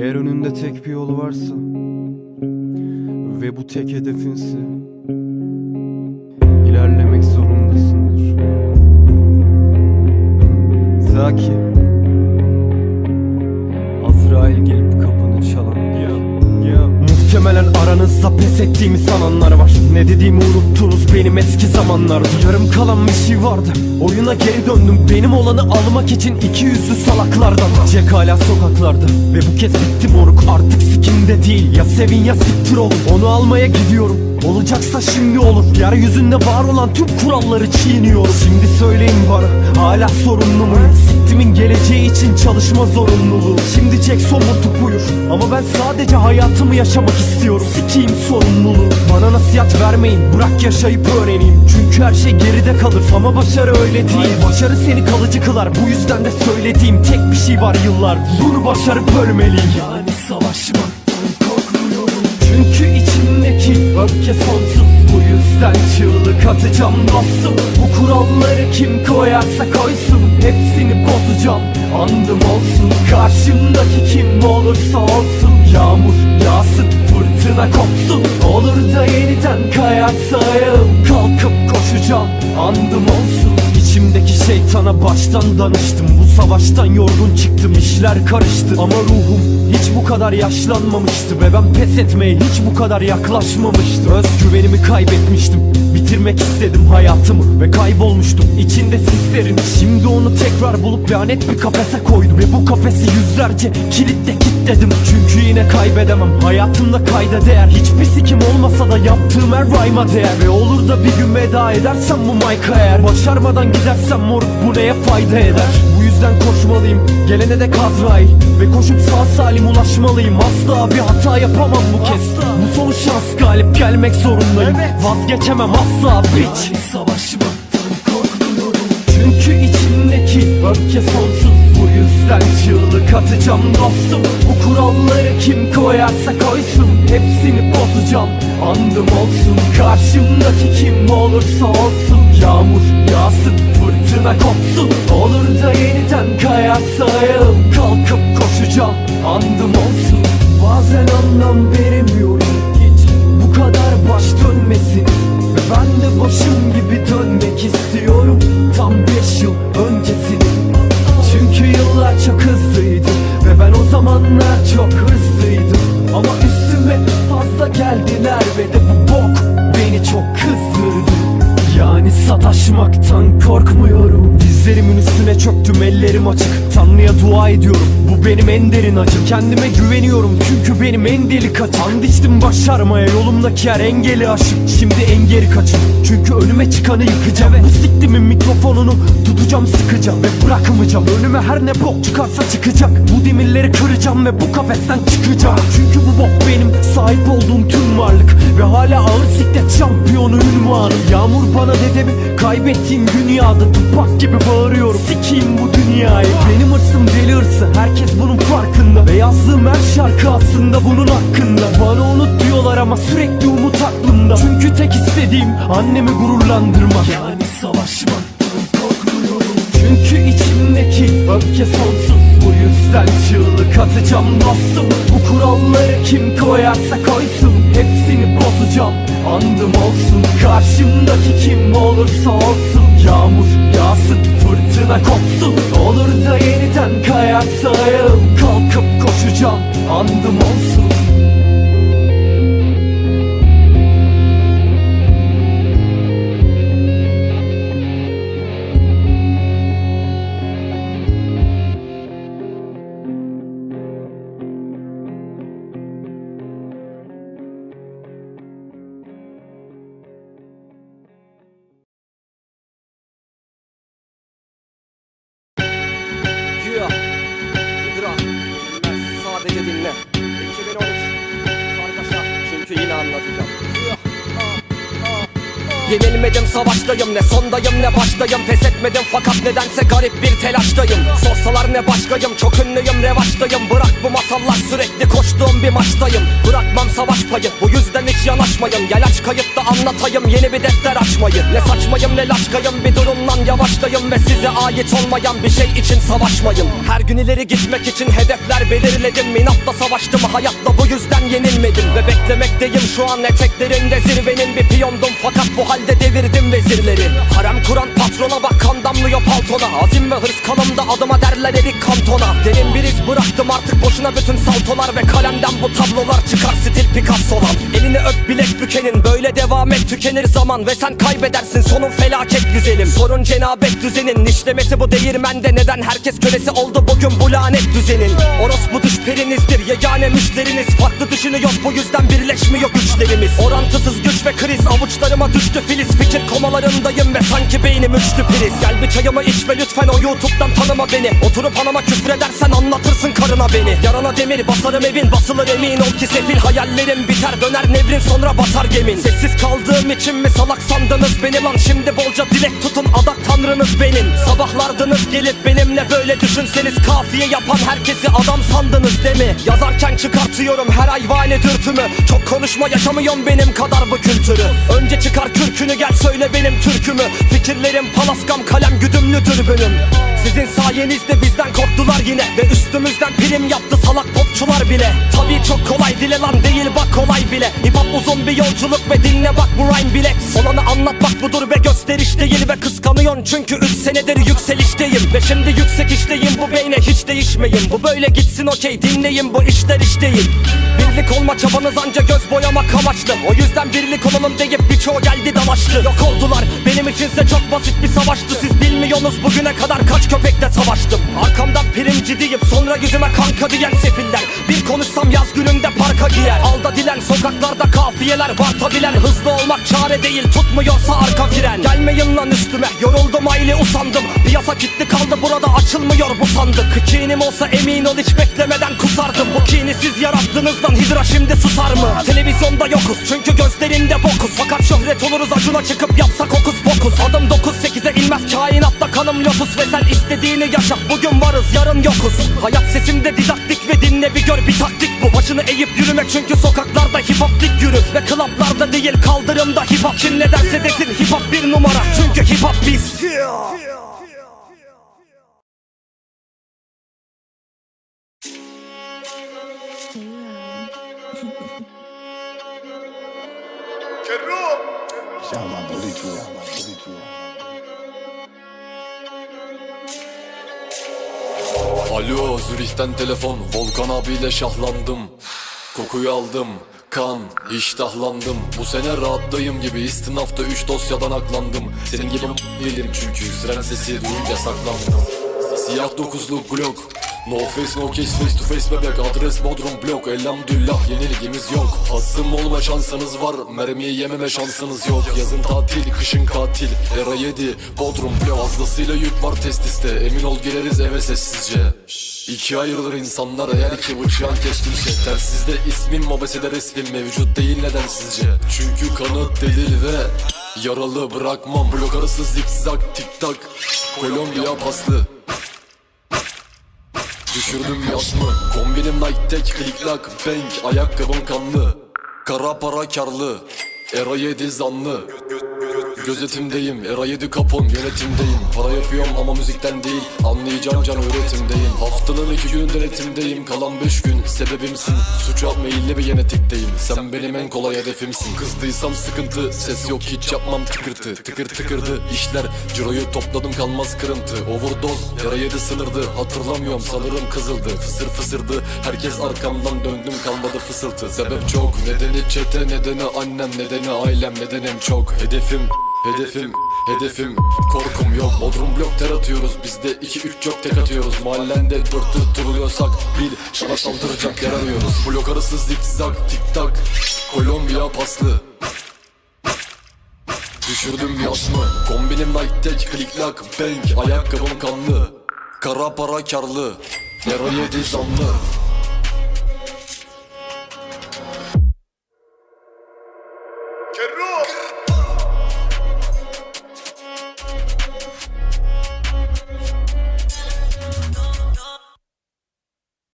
Eğer önünde tek bir yol varsa ve bu tek hedefinse ilerlemek zorundasındır. Ta ki Azrail gelip kapını çalana Muhtemelen aranızda pes ettiğimi sananlar var. Ne dediğimi unuttunuz benim eski zamanlarda. Yarım kalan bir şey vardı. Oyuna geri döndüm. Benim olanı almak için iki yüzlü salaklardan Jack hala sokaklarda. Ve bu kez bitti moruk. Artık sikimde değil. Ya sevin ya siktir olun. Onu almaya gidiyorum Olacaksa şimdi olur Yeryüzünde var olan tüm kuralları çiğniyorum. Şimdi söyleyin bana hala sorunlu muyum? Siktimin geleceği için çalışma zorunluluğu. Şimdi Jack somurtup uyur. Ama ben sadece hayatımı yaşamak istiyorum. Sikiyim sorumluluğu. Bana nasihat vermeyin bırak yaşayıp öğreneyim. Çünkü her şey geride kalır ama başarı öyle değil. Başarı seni kalıcı kılar bu yüzden de söylediğim tek bir şey var yıllardır. Bunu başarıp ölmeliyim. Yani savaşmaktan öfke sonsuz Bu yüzden çığlık atacağım dostum. Bu kuralları kim koyarsa koysun Hepsini bozacağım. Andım olsun Karşımdaki kim olursa olsun. Yağmur yağsın Fırtına kopsun. Olur da yeniden kayarsa ayağım Kalkıp koşacağım. Andım olsun İçimdeki şeytana baştan danıştım. Bu savaştan yorgun çıktım işler karıştı. Ama ruhum hiç bu kadar yaşlanmamıştı. Ve ben pes etmeye hiç bu kadar yaklaşmamıştım. Özgüvenimi kaybetmiştim. Bitirmek istedim hayatımı ve kaybolmuştum. İçinde sislerin Şimdi onu tekrar bulup lanet bir kafese koydum. Ve bu kafesi yüzlerce kilitle kilitledim. Çünkü yine kaybedemem. Hayatımda kayda değer. Hiçbir sikim olmasa da yaptığım her rhyme'a değer. Ve olur da bir gün veda edersem bu mic'a eğer. Başarmadan gidersem moruk bu neye fayda eder? Bu yüzden koşmalıyım gelene de Kazrail Ve koşup sağ salim ulaşmalıyım. Asla bir hata yapamam bu kez. Bu son şans galip gelmek zorundayım. Vazgeçemem asla bitch Savaşmaktan korkmuyorum. Çünkü içimdeki öfke sonsuz. Bu yüzden çığlık atacağım dostum. Bu kuralları kim koyarsa koysun. Hepsini bozacağım. Andım olsun Karşımdaki kim olursa olsun. Yağmur Fırtına kopsun. Olur da yeniden kayarsa ayağım Kalkıp koşacağım Andım olsun. Bazen anlam veremiyorum hiç. Bu kadar baş dönmesin. Ben de başım gibi dönmek istiyorum. Tam beş yıl öncesini. Çünkü yıllar çok hızlıydı. Ve ben o zamanlar çok hızlıydım. Ama üstüme fazla geldiler Ve de bu bok beni çok kızdırdı. Yani sataşmaktan korkmuyorum Dizlerimin üstüne çöktüm ellerim açık Tanrı'ya dua ediyorum. Bu benim en derin acım. Kendime güveniyorum çünkü benim en delik açım And içtim başarmaya yolumdaki her engeli aşıp Şimdi en geri kaçın çünkü önüme çıkanı yıkacağım. Bu siktimin mikrofonunu tutacağım sıkacağım Ve bırakmayacağım. Önüme her ne bok çıkarsa çıkacak. Bu demirleri kıracağım ve bu kafesten çıkacağım. Çünkü bu bok benim sahip olduğum tüm varlık. Ve hala ağır siklet şampiyonu ünvanı Yağmur bana dedemi kaybettiğim dünyada Tupak gibi bağırıyorum. Sikiyim bu dünyayı. Benim hırsım deli hırsı herkes bunun farkında. Ve yazdığım her şarkı aslında bunun hakkında. Bana unut diyorlar ama sürekli umut aklımda. Çünkü tek istediğim annemi gururlandırmak. Yani savaşmaktan korkmuyorum Çünkü içimdeki öfke sonsuz. Bu yüzden çığlık atacağım dostum. Bu kuralları kim koyarsa koysun. Hepsini bozacağım. Andım olsun. Karşımdaki kim olursa olsun. Yağmur yağsın. Fırtına kopsun Olur da yeniden kayarsa ayağım Kalkıp koşacağım. Andım olsun Yenilmedim savaştayım. Ne sondayım ne baştayım. Pes etmedim fakat nedense garip bir telaştayım. Sorsalar ne başkayım çok ünlüyüm revaçtayım. Bırak bu masallar sürekli koştuğum bir maçtayım. Bırakmam savaş payı bu yüzden hiç yanaşmayın. Gel aç kayıtta anlatayım yeni bir defter açmayı. Ne saçmayım ne laçkayım bir durumdan yavaştayım Ve size ait olmayan bir şey için savaşmayın. Her gün ileri gitmek için hedefler belirledim. İnatla savaştım hayatta bu yüzden yenilmedim. Ve beklemekteyim şu an eteklerinde zirvenin bir piyondum. Fakat bu halde devirdim vezirleri. Harem kuran patrona bak kan damlıyor paltona. Azim ve hırs kanımda adıma derler erik kantona. Derin bir iz artık boşuna bütün saltolar Ve kalemden bu tablolar çıkar. Stil Picasso'lan Elini öp bilek bükenin. Böyle devam et tükenir zaman Ve sen kaybedersin. Sonun felaket güzelim. Sorun cenabet düzenin. İşlemesi bu değirmende Neden? Herkes kölesi oldu bugün bu lanet düzenin. Orospu düş perinizdir yegane müşteriniz. Farklı düşünüyor bu yüzden birleşmiyor güçlerimiz. Orantısız güç ve kriz avuçlarıma düştü filiz. Fikir komalarındayım ve sanki beynim üçlü priz. Gel bir çayımı iç ve lütfen o YouTube'dan tanıma beni. Oturup anama küfredersen anlatırsın karına beni Yarana demir basarım evin basılır emin. Ol ki sefil Hayallerim biter döner nevrin sonra batar gemin. Sessiz kaldığım için mi salak sandınız beni lan? Şimdi bolca dilek tutun adak tanrınız benim. Sabahlardınız gelip benimle böyle düşünseniz Kafiye yapan herkesi adam sandınız değil mi? Yazarken çıkartıyorum her hayvani dürtümü. Çok konuşma yaşamıyorum benim kadar bu kültürü. Önce çıkar kürkünü gel söyle benim türkümü. Fikirlerim palaskam kalem güdümlü dürbünüm Sizin sayenizde bizden korktular yine. Ve üstümüzden prim yaptı salak popçular bile. Tabii çok kolay dile lan değil bak kolay bile. Hip hop uzun bir yolculuk ve dinle bak bu rhyme bilek Olanı anlatmak budur ve gösteriş değil Ve kıskanıyorsun çünkü 3 senedir yükselişteyim Ve şimdi yüksek işteyim bu beyne hiç değişmeyin Bu böyle gitsin okey dinleyin bu işler iş değil Birlik olma çabanız anca göz boyamak amaçlı. O yüzden birlik olalım deyip birçoğu geldi dalaştı. Yok oldular benim içinse çok basit bir savaştı. Siz bilmiyorsunuz bugüne kadar kaç köpekle savaştım. Arkamdan pirinci deyip sonra yüzüme kanka diyen sefiller. Bir konuşsam yaz gününde parka giyer. Alda dilen sokaklarda kafiyeler Vartabilen hızlı olmak çare değil tutmuyorsa arka fren. Gelmeyin lan üstüme yoruldum aile usandım. Piyasa kilitli kaldı burada açılmıyor bu sandık. Kinim olsa emin ol hiç beklemeden kusardım. Bu kini siz yarattığınızdan hidra şimdi susar mı? Televizyonda yokuz çünkü gözlerinde bokuz. Fakat şöhret oluruz acuna çıkıp yapsak okus pokus. Adım 9-8'e inmez kainatta kanım lotus Ve sen istediğini yaşa. Bugün varız yarın yokuz. Hayat sesimde didaktik ve dinle bir gör bir taktik bu. Başını eğip yürümek çünkü sokaklarda hip hop dik yürü Ve klaplarda değil kaldırımda hip hop. Kim ne derse desin hip hop bir numara. Çünkü hip hop biz Alo Zürih'ten telefon. Volkan abiyle şahlandım. Kokuyu aldım. Kan iştahlandım. Bu sene rahatlayım gibi istinafta 3 dosyadan aklandım. Senin gibi değilim çünkü Siren sesi duyunca saklandım. Siyah dokuzlu Glock No face no case face to face bebek. Adres Bodrum blok Elhamdülillah yeniligimiz yok. Hasım olma şansınız var Mermiyi yememe şansınız yok. Yazın tatil kışın katil Era 7 Bodrum blok Fazlasıyla yük var testiste Emin ol gireriz eve sessizce. İki ayrılır insanlar eğer iki bıçağın kestilse Tersizde ismim mobesede resmim mevcut değil neden sizce Çünkü kanıt delil ve Yaralı bırakmam. Blok arası zikzak tik tak. Kolombiya paslı Düşürdüm yasmı. Kombinim Nike tek klik lock bank Ayakkabım kanlı. Kara para karlı. Era 7 zanlı Gözetimdeyim Era 7 kapon yönetimdeyim. Para yapıyorum ama müzikten değil Anlayacağım can öğretimdeyim. Haftanın iki günü denetimdeyim Kalan beş gün sebebimsin. Suça meyilli bir genetikteyim. Sen benim en kolay hedefimsin. Kızdıysam sıkıntı Ses yok hiç yapmam tıkırtı. Tıkır tıkırdı işler Ciroyu topladım kalmaz kırıntı. Overdose Era 7 sınırdı Hatırlamıyorum sanırım kızıldı. Fısır fısırdı Herkes arkamdan döndüm kalmadı fısıltı. Sebep çok Nedeni çete nedeni annem Nedeni ailem nedenim çok. Hedefim Hedefim, hedefim, korkum yok Bodrum blok ter atıyoruz. Bizde 2-3 yok tek atıyoruz. Mahallende dört tutturuluyorsak bil Sana saldıracak yer arıyoruz. Blok arası zikzak tik tak Kolombiya paslı. Düşürdüm yasmı Kombinim Nike tek klik lock bank. Ayakkabım kanlı. Kara para karlı. Yara yedi zanlı